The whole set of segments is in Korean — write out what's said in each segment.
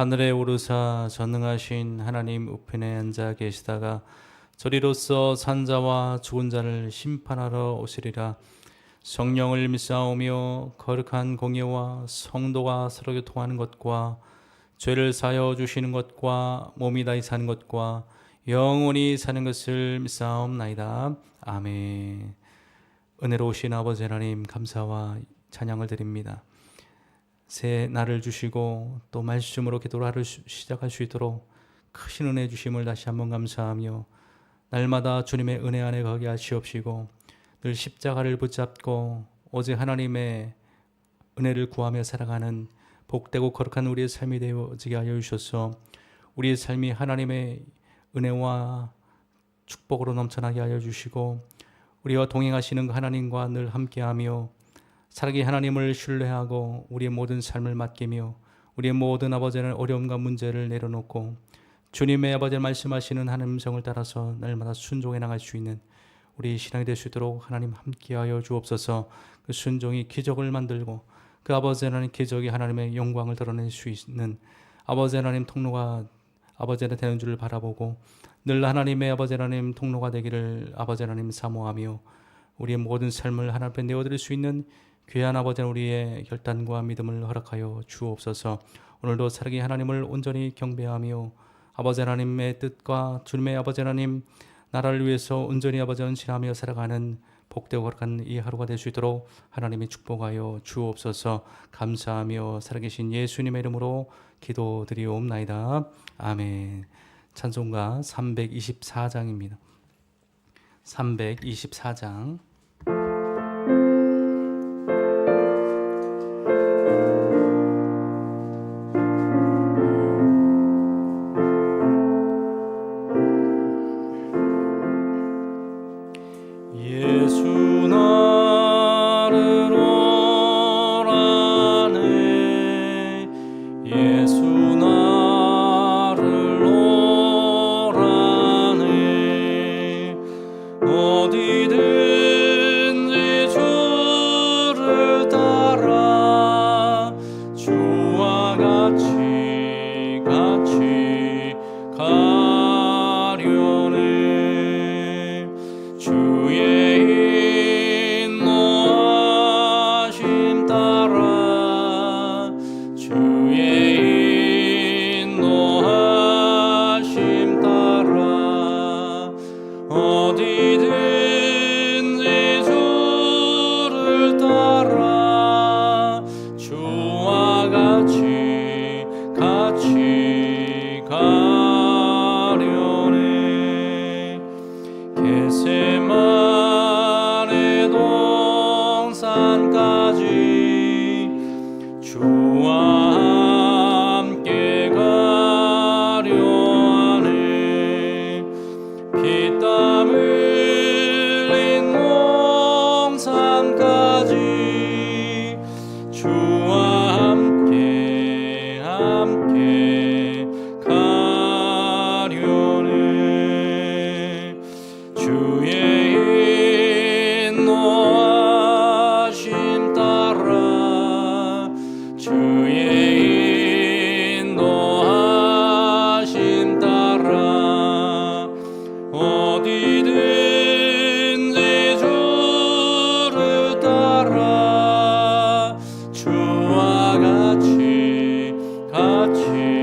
하늘에 오르사 전능하신 하나님 우편에 앉아 계시다가 저리로서 산자와 죽은 자를 심판하러 오시리라. 성령을 믿사오며 거룩한 공예와 성도가 서로 교통하는 것과 죄를 사여 주시는 것과 몸이 다히 사는 것과 영원히 사는 것을 믿사옵나이다. 아멘. 은혜로우신 아버지 하나님 감사와 찬양을 드립니다. 새 날을 주시고 또 말씀으로 기도를 하루 시- 시작할 수 있도록 크신 은혜 주심을 다시 한번 감사하며 날마다 주님의 은혜 안에 거기 하시옵시고 늘 십자가를 붙잡고 오직 하나님의 은혜를 구하며 살아가는 복되고 거룩한 우리의 삶이 되어지게 하여 주셔서. 우리의 삶이 하나님의 은혜와 축복으로 넘쳐나게 하여 주시고 우리와 동행하시는 그 하나님과 늘 함께하며 살아기 하나님을 신뢰하고 우리의 모든 삶을 맡기며 우리의 모든 아버지는 어려움과 문제를 내려놓고 주님의 아버지 말씀하시는 하나님 성을 따라서 날마다 순종해 나갈 수 있는 우리 신앙이 될 수 있도록 하나님 함께하여 주옵소서. 그 순종이 기적을 만들고 그 아버지 하나님 기적이 하나님의 영광을 드러낼 수 있는 아버지 하나님 통로가 아버지 하나님 되는 줄을 바라보고 늘 하나님의 아버지 하나님 통로가 되기를 아버지 하나님 사모하며 우리의 모든 삶을 하나님 앞에 내어드릴 수 있는 귀한 아버지 우리의 결단과 믿음을 허락하여 주옵소서. 오늘도 살아기 하나님을 온전히 경배하며 아버지 하나님의 뜻과 주님의 아버지 하나님 나라를 위해서 온전히 아버지 헌신하며 살아가는 복되고 거룩한 이 하루가 될 수 있도록 하나님이 축복하여 주옵소서. 감사하며 살아계신 예수님의 이름으로 기도드리옵나이다. 아멘. 찬송가 324장입니다. 324장 동산까지 去。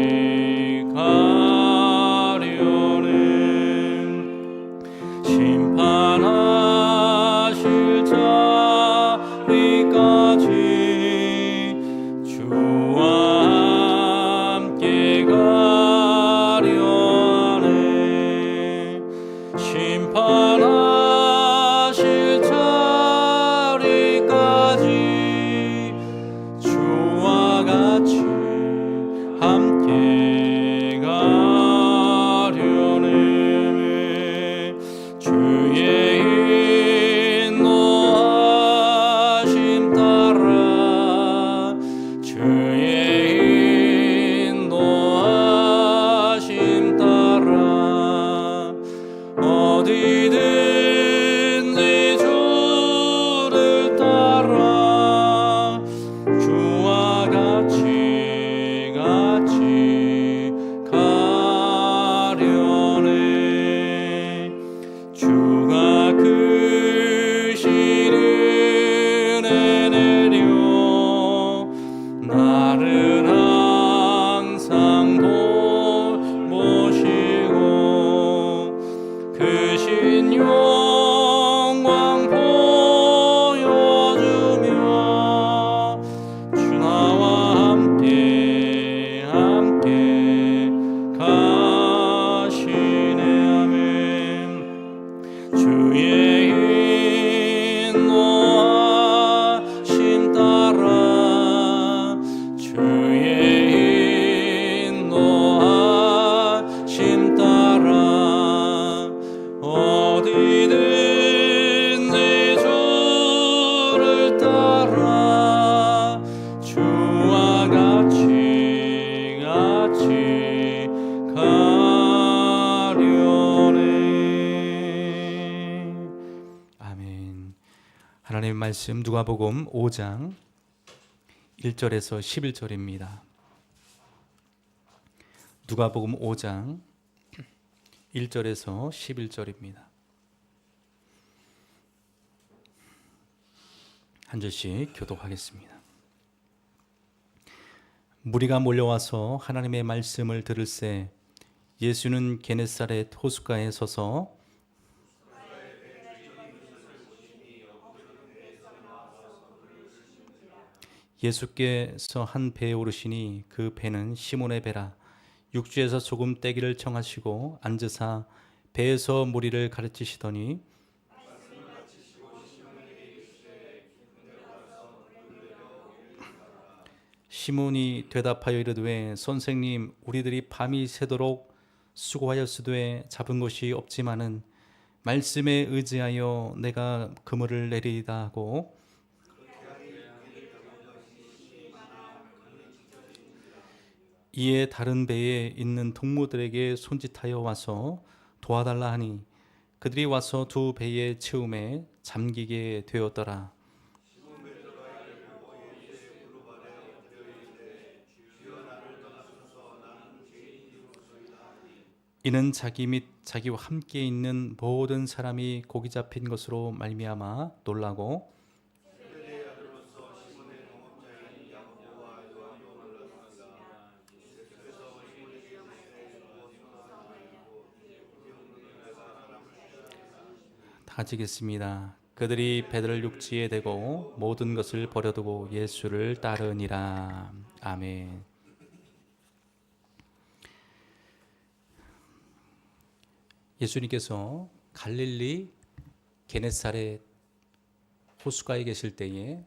말씀 누가복음 5장 1절에서 11절입니다. 누가복음 5장 1절에서 11절입니다. 한 절씩 교독하겠습니다. 무리가 몰려와서 하나님의 말씀을 들을새 예수는 게네사렛 호숫가에 서서 예수께서 한 배에 오르시니 그 배는 시몬의 배라. 육지에서 조금 떼기를 청하시고 앉으사 배에서 무리를 가르치시더니 시몬이 대답하여 이르되 선생님 우리들이 밤이 새도록 수고하였으되 잡은 것이 없지만은 말씀에 의지하여 내가 그물을 내리다 하고 이에 다른 배에 있는 동무들에게 손짓하여 와서 도와달라 하니 그들이 와서 두 배의 채움에 잠기게 되었더라. 이는 자기 및 자기와 함께 있는 모든 사람이 고기 잡힌 것으로 말미암아 놀라고 다지겠습니다. 그들이 배들을 육지에 대고 모든 것을 버려두고 예수를 따르니라. 아멘. 예수님께서 갈릴리 게네사렛 호수가에 계실 때에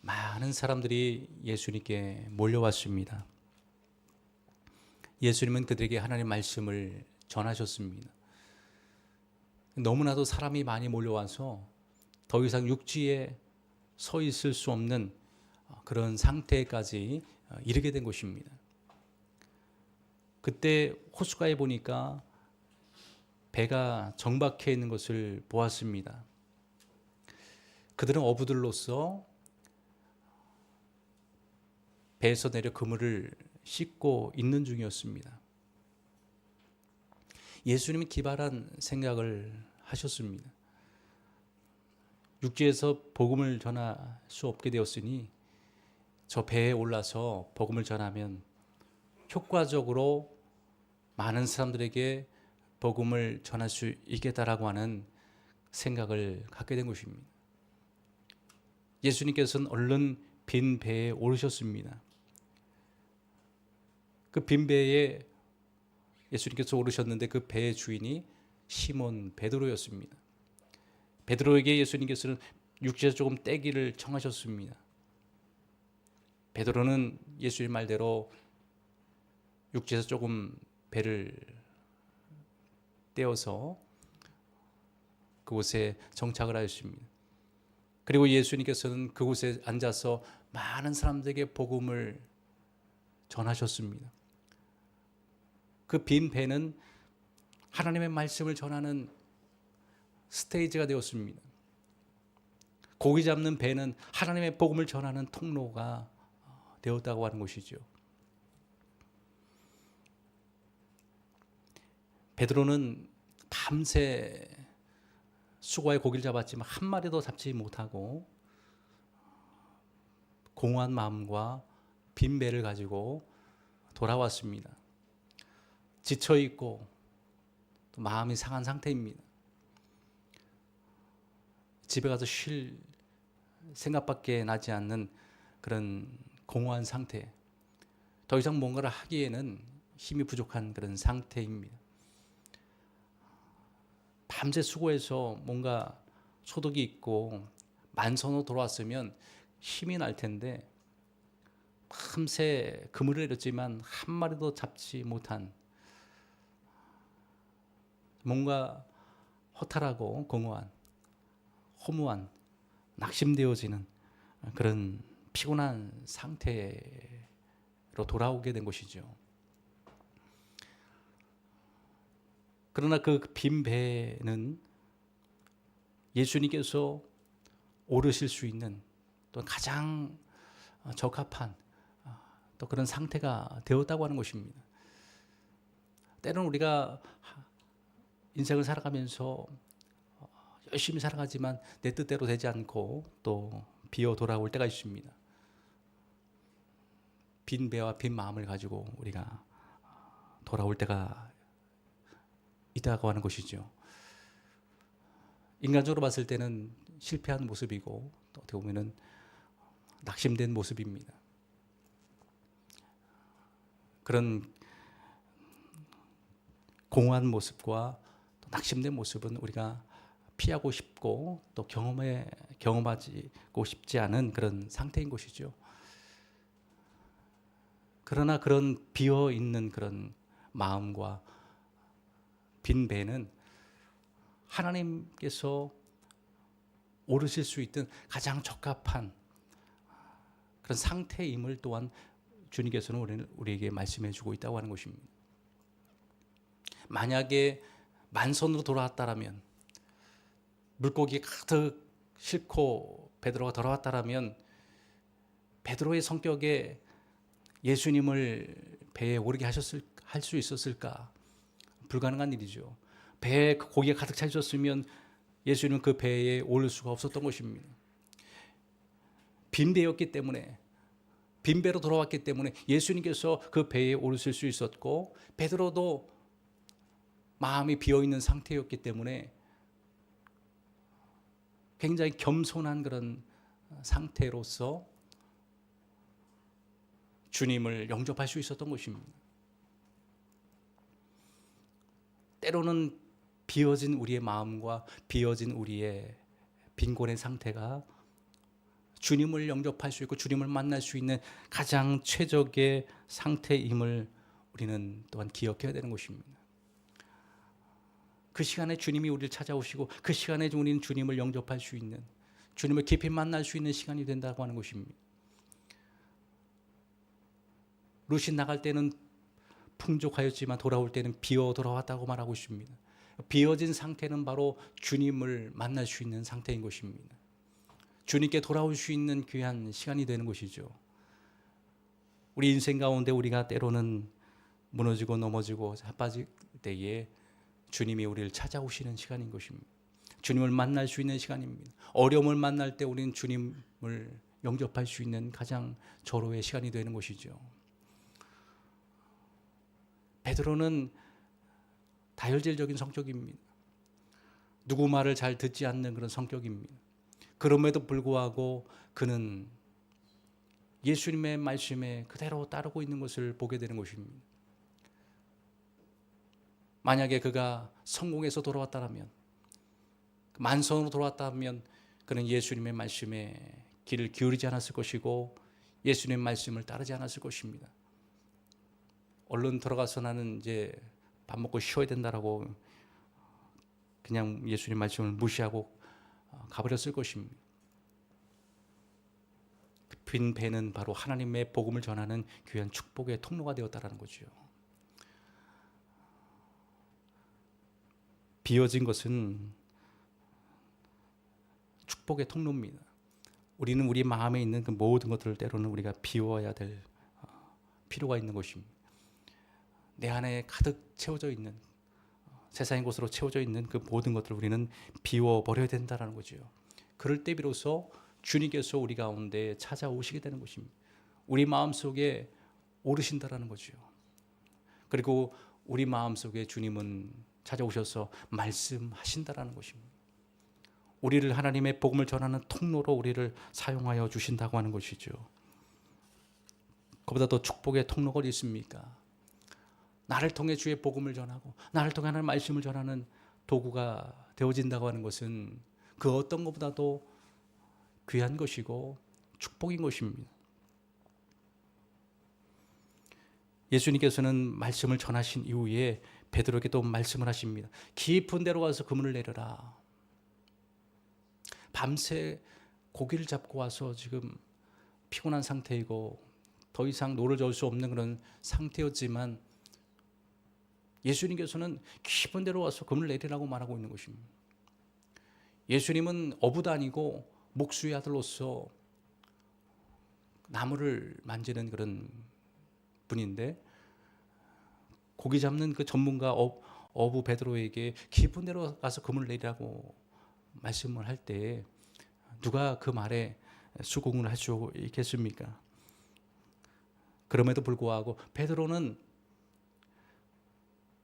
많은 사람들이 예수님께 몰려왔습니다. 예수님은 그들에게 하나님의 말씀을 전하셨습니다. 너무나도 사람이 많이 몰려와서 더 이상 육지에 서 있을 수 없는 그런 상태까지 이르게 된 것입니다. 그때 호수가에 보니까 배가 정박해 있는 것을 보았습니다. 그들은 어부들로서 배에서 내려 그물을 씻고 있는 중이었습니다. 예수님이 기발한 생각을 하셨습니다. 육지에서 복음을 전할 수 없게 되었으니 저 배에 올라서 복음을 전하면 효과적으로 많은 사람들에게 복음을 전할 수 있겠다라고 하는 생각을 갖게 된 것입니다. 예수님께서는 얼른 빈 배에 오르셨습니다. 그 빈 배에 예수님께서 오르셨는데 그 배의 주인이 시몬 베드로였습니다. 베드로에게 예수님께서는 육지에서 조금 떼기를 청하셨습니다. 베드로는 예수님 말대로 육지에서 조금 배를 떼어서 그곳에 정착을 하였습니다. 그리고 예수님께서는 그곳에 앉아서 많은 사람들에게 복음을 전하셨습니다. 그 빈 배는 하나님의 말씀을 전하는 스테이지가 되었습니다. 고기 잡는 배는 하나님의 복음을 전하는 통로가 되었다고 하는 것이죠. 베드로는 밤새 수고에 고기를 잡았지만 한 마리도 잡지 못하고 공허한 마음과 빈 배를 가지고 돌아왔습니다. 지쳐 있고 또 마음이 상한 상태입니다. 집에 가서 쉴 생각밖에 나지 않는 그런 공허한 상태. 더 이상 뭔가를 하기에는 힘이 부족한 그런 상태입니다. 밤새 수고해서 뭔가 소득이 있고 만선으로 돌아왔으면 힘이 날 텐데 밤새 그물을 내렸지만 한 마리도 잡지 못한 뭔가 허탈하고 공허한 허무한 낙심되어지는 그런 피곤한 상태로 돌아오게 된 것이죠. 그러나 그 빈 배는 예수님께서 오르실 수 있는 또 가장 어, 적합한 어, 또 그런 상태가 되었다고 하는 것입니다. 때로는 우리가 인생을 살아가면서 어, 열심히 살아가지만 내 뜻대로 되지 않고 또 비어 돌아올 때가 있습니다. 빈 배와 빈 마음을 가지고 우리가 돌아올 때가 있다고 하는 것이죠. 인간적으로 봤을 때는 실패한 모습이고 또 어떻게 보면은 낙심된 모습입니다. 그런 공허한 모습과 또 낙심된 모습은 우리가 피하고 싶고 또 경험에 경험하고 싶지 않은 그런 상태인 것이죠. 그러나 그런 비어 있는 그런 마음과 빈 배는 하나님께서 오르실 수 있던 가장 적합한 그런 상태임을 또한 주님께서는 우리에게 말씀해 주고 있다고 하는 것입니다. 만약에 만선으로 돌아왔다라면 물고기 가득 싣고 베드로가 돌아왔다라면 베드로의 성격에 예수님을 배에 오르게 하셨을 할 수 있었을까? 불가능한 일이죠. 배에 고기가 가득 차 있었으면 예수님은 그 배에 오를 수가 없었던 것입니다. 빈 배였기 때문에 빈 배로 돌아왔기 때문에 예수님께서 그 배에 오르실 수 있었고 베드로도 마음이 비어 있는 상태였기 때문에 굉장히 겸손한 그런 상태로서 주님을 영접할 수 있었던 것입니다. 때로는 비어진 우리의 마음과 비어진 우리의 빈곤의 상태가 주님을 영접할 수 있고 주님을 만날 수 있는 가장 최적의 상태임을 우리는 또한 기억해야 되는 것입니다. 그 시간에 주님이 우리를 찾아오시고 그 시간에 우리는 주님을 영접할 수 있는 주님을 깊이 만날 수 있는 시간이 된다고 하는 것입니다. 루시 나갈 때는 풍족하였지만 돌아올 때는 비어 돌아왔다고 말하고 있습니다. 비어진 상태는 바로 주님을 만날 수 있는 상태인 것입니다. 주님께 돌아올 수 있는 귀한 시간이 되는 것이죠. 우리 인생 가운데 우리가 때로는 무너지고 넘어지고 자빠질 때에 주님이 우리를 찾아오시는 시간인 것입니다. 주님을 만날 수 있는 시간입니다. 어려움을 만날 때 우리는 주님을 영접할 수 있는 가장 절호의 시간이 되는 것이죠. 베드로는 다혈질적인 성격입니다. 누구 말을 잘 듣지 않는 그런 성격입니다. 그럼에도 불구하고 그는 예수님의 말씀에 그대로 따르고 있는 것을 보게 되는 것입니다. 만약에 그가 성공해서 돌아왔다면, 만성으로 돌아왔다면 그는 예수님의 말씀에 귀를 기울이지 않았을 것이고 예수님의 말씀을 따르지 않았을 것입니다. 얼른 들어가서 나는 이제 밥 먹고 쉬어야 된다라고 그냥 예수님 말씀을 무시하고 가버렸을 것입니다. 빈 배는 바로 하나님의 복음을 전하는 귀한 축복의 통로가 되었다라는 거죠. 비어진 것은 축복의 통로입니다. 우리는 우리 마음에 있는 그 모든 것들을 때로는 우리가 비워야 될 어, 필요가 있는 것입니다. 내 안에 가득 채워져 있는 세상의 곳으로 채워져 있는 그 모든 것들을 우리는 비워 버려야 된다라는 거죠. 그럴 때 비로소 주님께서 우리 가운데 찾아오시게 되는 것입니다. 우리 마음 속에 오르신다라는 거죠. 그리고 우리 마음 속에 주님은 찾아오셔서 말씀하신다라는 것입니다. 우리를 하나님의 복음을 전하는 통로로 우리를 사용하여 주신다고 하는 것이죠. 그보다 더 축복의 통로가 있습니까? 나를 통해 주의 복음을 전하고 나를 통해 하나님의 말씀을 전하는 도구가 되어진다고 하는 것은 그 어떤 것보다도 귀한 것이고 축복인 것입니다. 예수님께서는 말씀을 전하신 이후에 베드로에게 또 말씀을 하십니다. 깊은 데로 가서 그물을 내려라. 밤새 고기를 잡고 와서 지금 피곤한 상태이고 더 이상 노를 저을 수 없는 그런 상태였지만 예수님께서는 깊은 데로 와서 그물을 내리라고 말하고 있는 것입니다. 예수님은 어부도 아니고 목수의 아들로서 나무를 만지는 그런 분인데 고기 잡는 그 전문가 어, 어부 베드로에게 깊은 데로 가서 그물 내리라고 말씀을 할 때 누가 그 말에 수긍을 할 수 있겠습니까? 그럼에도 불구하고 베드로는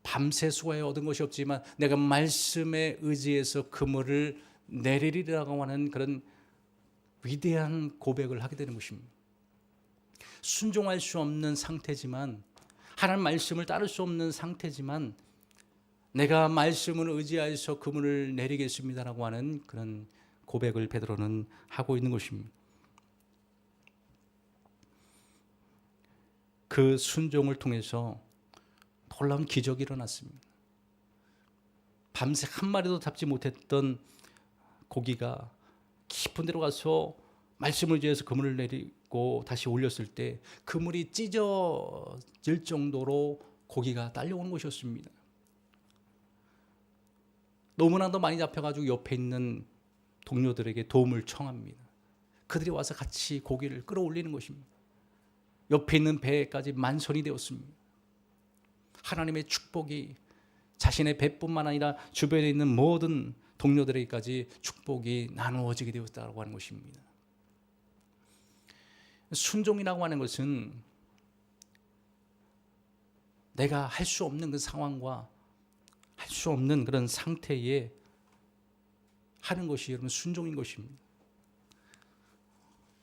밤새 수고해 얻은 것이 없지만 내가 말씀에 의지해서 그물을 내리리라고 하는 그런 위대한 고백을 하게 되는 것입니다. 순종할 수 없는 상태지만 하나님 말씀을 따를 수 없는 상태지만 내가 말씀을 의지하여서 그물을 내리겠습니다라고 하는 그런 고백을 베드로는 하고 있는 것입니다. 그 순종을 통해서 놀라운 기적이 일어났습니다. 밤새 한 마리도 잡지 못했던 고기가 깊은 데로 가서 말씀을 의지해서 그물을 내리 고 다시 올렸을 때 그물이 찢어질 정도로 고기가 딸려오는 것이었습니다. 너무나도 많이 잡혀가지고 옆에 있는 동료들에게 도움을 청합니다. 그들이 와서 같이 고기를 끌어올리는 것입니다. 옆에 있는 배까지 만선이 되었습니다. 하나님의 축복이 자신의 배뿐만 아니라 주변에 있는 모든 동료들에게까지 축복이 나누어지게 되었다고 하는 것입니다. 순종이라고 하는 것은 내가 할 수 없는 그 상황과 할 수 없는 그런 상태에 하는 것이 여러분 순종인 것입니다.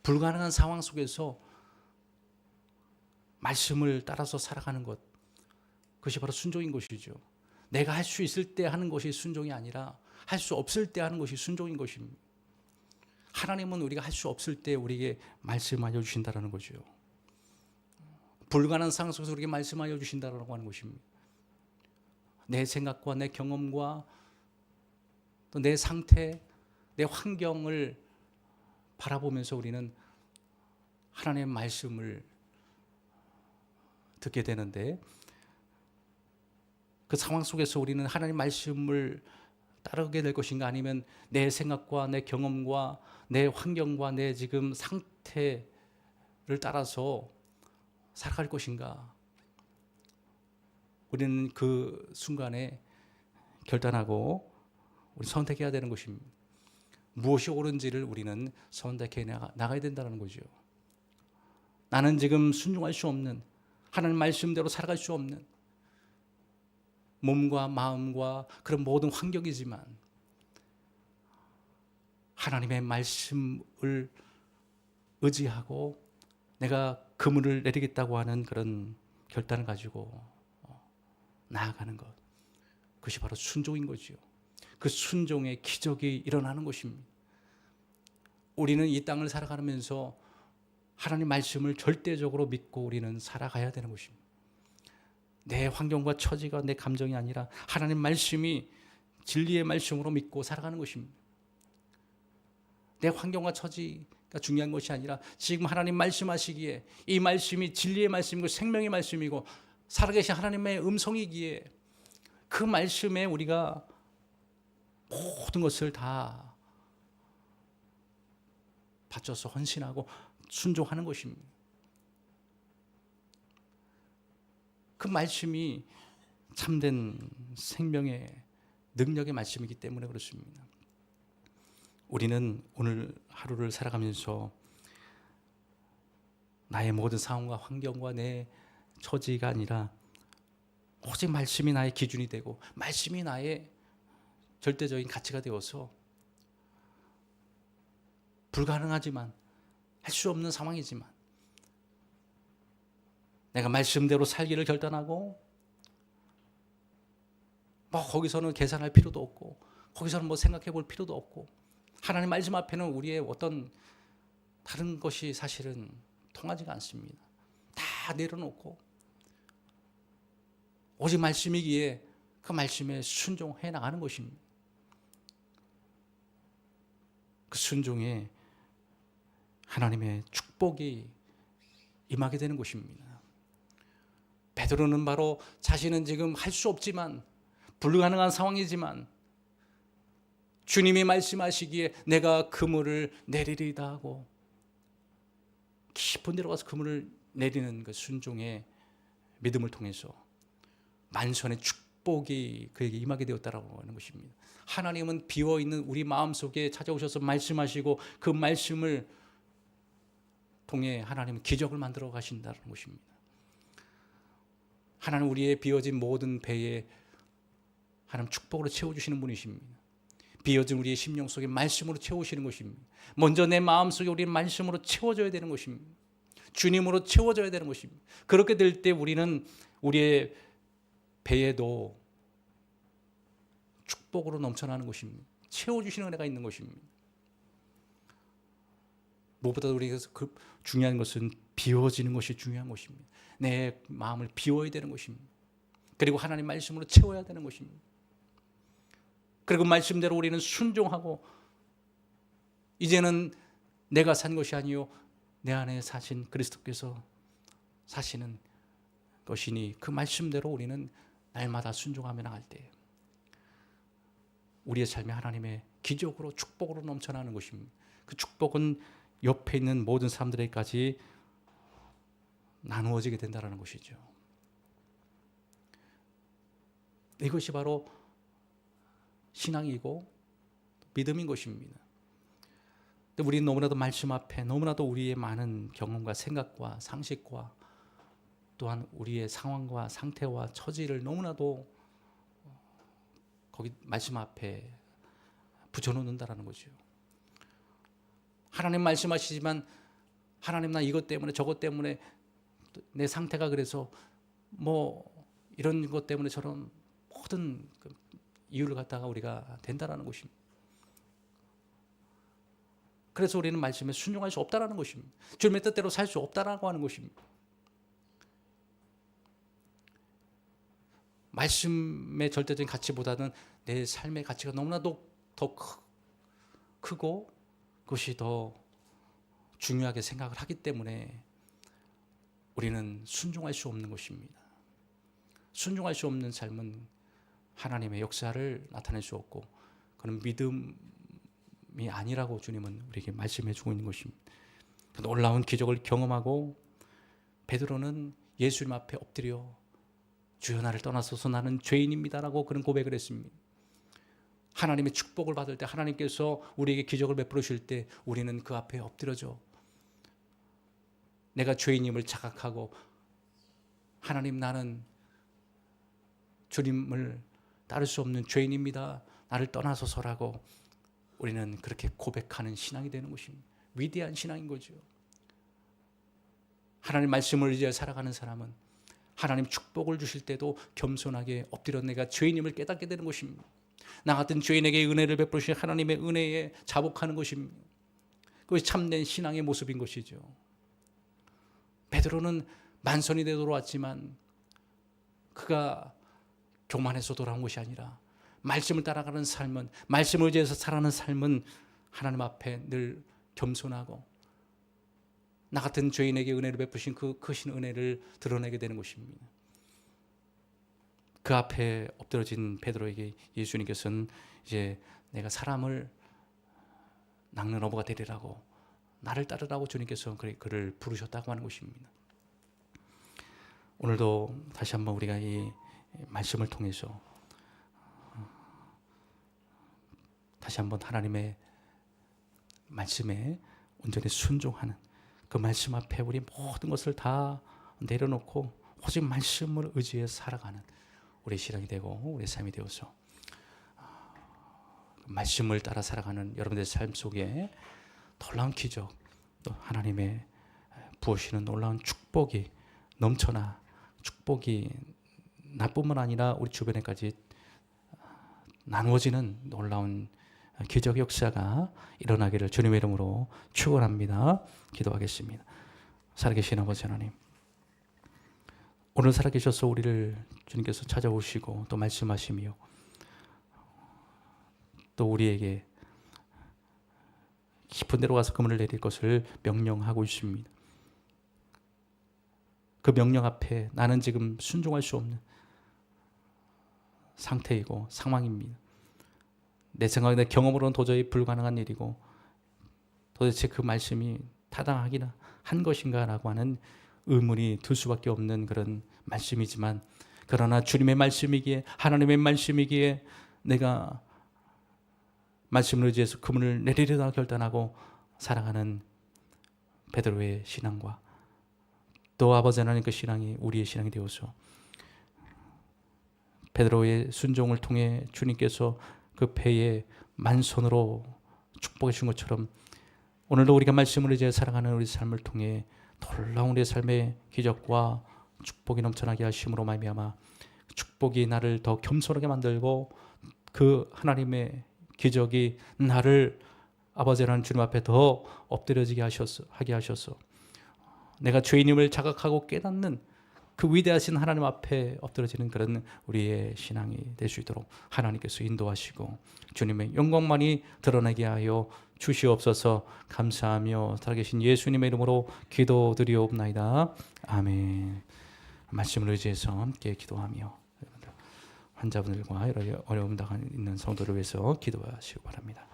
불가능한 상황 속에서 말씀을 따라서 살아가는 것 그것이 바로 순종인 것이죠. 내가 할 수 있을 때 하는 것이 순종이 아니라 할 수 없을 때 하는 것이 순종인 것입니다. 하나님은 우리가 할 수 없을 때 우리에게 말씀하여 주신다라는 거죠. 불가능한 상황 속에서 우리에게 말씀하여 주신다라고 하는 것입니다. 내 생각과 내 경험과 또 내 상태, 내 환경을 바라보면서 우리는 하나님의 말씀을 듣게 되는데 그 상황 속에서 우리는 하나님 말씀을 따르게 될 것인가 아니면 내 생각과 내 경험과 내 환경과 내 지금 상태를 따라서 살아갈 것인가 우리는 그 순간에 결단하고 우리 선택해야 되는 것입니다. 무엇이 옳은지를 우리는 선택해 나가, 나가야 된다는 거죠. 나는 지금 순종할 수 없는 하나님 말씀대로 살아갈 수 없는 몸과 마음과 그런 모든 환경이지만 하나님의 말씀을 의지하고 내가 그물을 내리겠다고 하는 그런 결단을 가지고 어, 나아가는 것. 그것이 바로 순종인 거지요. 그 순종의 기적이 일어나는 것입니다. 우리는 이 땅을 살아가면서 하나님 말씀을 절대적으로 믿고 우리는 살아가야 되는 것입니다. 내 환경과 처지가 내 감정이 아니라 하나님 말씀이 진리의 말씀으로 믿고 살아가는 것입니다. 내 환경과 처지가 중요한 것이 아니라 지금 하나님 말씀하시기에 이 말씀이 진리의 말씀이고 생명의 말씀이고 살아계신 하나님의 음성이기에 그 말씀에 우리가 모든 것을 다 바쳐서 헌신하고 순종하는 것입니다. 그 말씀이 참된 생명의 능력의 말씀이기 때문에 그렇습니다. 우리는 오늘 하루를 살아가면서 나의 모든 상황과 환경과 내 처지가 아니라 오직 말씀이 나의 기준이 되고 말씀이 나의 절대적인 가치가 되어서 불가능하지만 할 수 없는 상황이지만 내가 말씀대로 살기를 결단하고 뭐 거기서는 계산할 필요도 없고 거기서는 뭐 생각해 볼 필요도 없고 하나님 말씀 앞에는 우리의 어떤 다른 것이 사실은 통하지가 않습니다. 다 내려놓고 오직 말씀이기에 그 말씀에 순종해 나가는 것입니다. 그 순종에 하나님의 축복이 임하게 되는 것입니다. 베드로는 바로 자신은 지금 할 수 없지만 불가능한 상황이지만 주님이 말씀하시기에 내가 그물을 내리리다 하고 깊은 데로 가서 그물을 내리는 그 순종의 믿음을 통해서 만선의 축복이 그에게 임하게 되었다라고 하는 것입니다. 하나님은 비어 있는 우리 마음 속에 찾아오셔서 말씀하시고 그 말씀을 통해 하나님은 기적을 만들어 가신다는 것입니다. 하나님 우리의 비어진 모든 배에 하나님 축복으로 채워주시는 분이십니다. 비어진 우리의 심령 속에 말씀으로 채우시는 것입니다. 먼저 내 마음 속에 우리 말씀으로 채워져야 되는 것입니다. 주님으로 채워져야 되는 것입니다. 그렇게 될 때 우리는 우리의 배에도 축복으로 넘쳐나는 것입니다. 채워주시는 은혜가 있는 것입니다. 무엇보다 우리가 그 중요한 것은 비워지는 것이 중요한 것입니다. 내 마음을 비워야 되는 것입니다. 그리고 하나님 말씀으로 채워야 되는 것입니다. 그리고 말씀대로 우리는 순종하고 이제는 내가 산 것이 아니요 내 안에 사신 그리스도께서 사시는 것이니 그 말씀대로 우리는 날마다 순종하며 나갈 때 우리의 삶이 하나님의 기적으로 축복으로 넘쳐나는 것입니다. 그 축복은 옆에 있는 모든 사람들에게까지 나누어지게 된다는 것이죠. 이것이 바로 신앙이고 믿음인 것입니다. 우리는 너무나도 말씀 앞에 너무나도 우리의 많은 경험과 생각과 상식과 또한 우리의 상황과 상태와 처지를 너무나도 거기 말씀 앞에 붙여놓는다라는 거죠. 하나님 말씀하시지만 하나님 나 이것 때문에 저것 때문에 내 상태가 그래서 뭐 이런 것 때문에 저런 모든 그 이유를 갖다가 우리가 된다라는 것입니다. 그래서 우리는 말씀에 순종할 수 없다라는 것입니다. 주님의 뜻대로 살 수 없다라고 하는 것입니다. 말씀의 절대적인 가치보다는 내 삶의 가치가 너무나도 더 크고 그것이 더 중요하게 생각을 하기 때문에 우리는 순종할 수 없는 것입니다. 순종할 수 없는 삶은 하나님의 역사를 나타낼 수 없고 그는 믿음이 아니라고 주님은 우리에게 말씀해 주고 있는 것입니다. 그 놀라운 기적을 경험하고 베드로는 예수님 앞에 엎드려 주여 나를 떠나서서 나는 죄인입니다라고 그런 고백을 했습니다. 하나님의 축복을 받을 때 하나님께서 우리에게 기적을 베풀어 주실 때 우리는 그 앞에 엎드려져 내가 죄인임을 자각하고 하나님 나는 주님을 따를 수 없는 죄인입니다. 나를 떠나서서라고 우리는 그렇게 고백하는 신앙이 되는 것입니다. 위대한 신앙인 거죠. 하나님 말씀을 이제 살아가는 사람은 하나님 축복을 주실 때도 겸손하게 엎드려 내가 죄인임을 깨닫게 되는 것입니다. 나 같은 죄인에게 은혜를 베푸신 하나님의 은혜에 자복하는 것입니다. 그것이 참된 신앙의 모습인 것이죠. 베드로는 만선이 되어 돌아왔지만 그가 교만해서 돌아온 것이 아니라 말씀을 따라가는 삶은 말씀을 의지해서 살아가는 삶은 하나님 앞에 늘 겸손하고 나 같은 죄인에게 은혜를 베푸신 그 크신 은혜를 드러내게 되는 것입니다. 그 앞에 엎드러진 베드로에게 예수님께서는 이제 내가 사람을 낚는 어부가 되리라고 나를 따르라고 주님께서 그를 부르셨다고 하는 것입니다. 오늘도 다시 한번 우리가 이 말씀을 통해서 다시 한번 하나님의 말씀에 온전히 순종하는 그 말씀 앞에 우리 모든 것을 다 내려놓고 오직 말씀을 의지해 살아가는 우리 신앙이 되고 우리 삶이 되어서 그 말씀을 따라 살아가는 여러분들의 삶 속에 놀라운 기적 또 하나님의 부으시는 놀라운 축복이 넘쳐나 축복이 나뿐만 아니라 우리 주변에까지 나누어지는 놀라운 기적 역사가 일어나기를 주님의 이름으로 축원합니다. 기도하겠습니다. 살아계신 아버지 하나님, 오늘 살아계셔서 우리를 주님께서 찾아오시고 또 말씀하시며 또 우리에게 깊은 데로 가서 그물을 내릴 것을 명령하고 있습니다. 그 명령 앞에 나는 지금 순종할 수 없는 상태이고 상황입니다. 내 생각에 내 경험으로는 도저히 불가능한 일이고 도대체 그 말씀이 타당하기나 한 것인가라고 하는 의문이 들 수밖에 없는 그런 말씀이지만 그러나 주님의 말씀이기에 하나님의 말씀이기에 내가 말씀을 의지해서 그분을 내리려다 결단하고 살아가는 베드로의 신앙과 또 아버지 하나님의 신앙이 우리의 신앙이 되어서 베드로의 순종을 통해 주님께서 그 배에 만손으로 축복해 준 것처럼 오늘도 우리가 말씀을 이제 살아가는 우리 삶을 통해 놀라운 우리의 삶의 기적과 축복이 넘쳐나게 하심으로 말미암아 축복이 나를 더 겸손하게 만들고 그 하나님의 기적이 나를 아버지라는 주님 앞에 더 엎드려지게 하셔서 하게 하셔서 내가 죄인임을 자각하고 깨닫는 그 위대하신 하나님 앞에 엎드려지는 그런 우리의 신앙이 될 수 있도록 하나님께서 인도하시고 주님의 영광만이 드러나게 하여 주시옵소서 감사하며 살아계신 예수님의 이름으로 기도드리옵나이다. 아멘. 말씀을 의지해서 함께 기도하며 환자분들과 여러 어려움 당하는 있는 성도를 위해서 기도하시기 바랍니다.